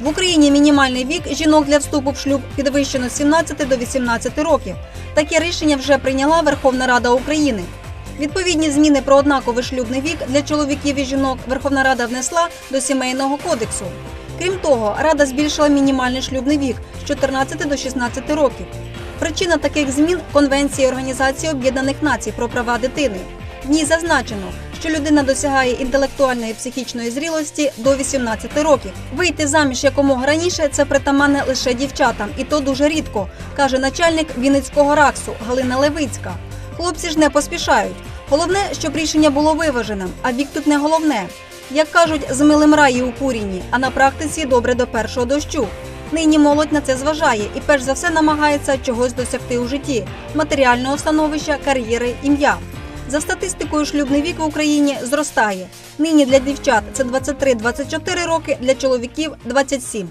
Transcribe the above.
В Україні мінімальний вік жінок для вступу в шлюб підвищено з 17 до 18 років. Таке рішення вже прийняла Верховна Рада України. Відповідні зміни про однаковий шлюбний вік для чоловіків і жінок Верховна Рада внесла до сімейного кодексу. Крім того, Рада збільшила мінімальний шлюбний вік з 14 до 16 років. Причина таких змін Конвенції Організації Об'єднаних Націй про права дитини. В ній зазначено, що людина досягає інтелектуальної і психічної зрілості до 18 років. Вийти заміж якомога раніше це притаманне лише дівчатам, і то дуже рідко, каже начальник Вінницького раксу Галина Левицька. Хлопці ж не поспішають. Головне, щоб рішення було виваженим, а вік тут не головне. Як кажуть, з милим раї у курінні, а на практиці добре до першого дощу. Нині молодь на це зважає і перш за все намагається чогось досягти у житті матеріального становища, кар'єри, ім'я. За статистикою, шлюбний вік в Україні зростає. Нині для дівчат це 23-24 роки, для чоловіків 27.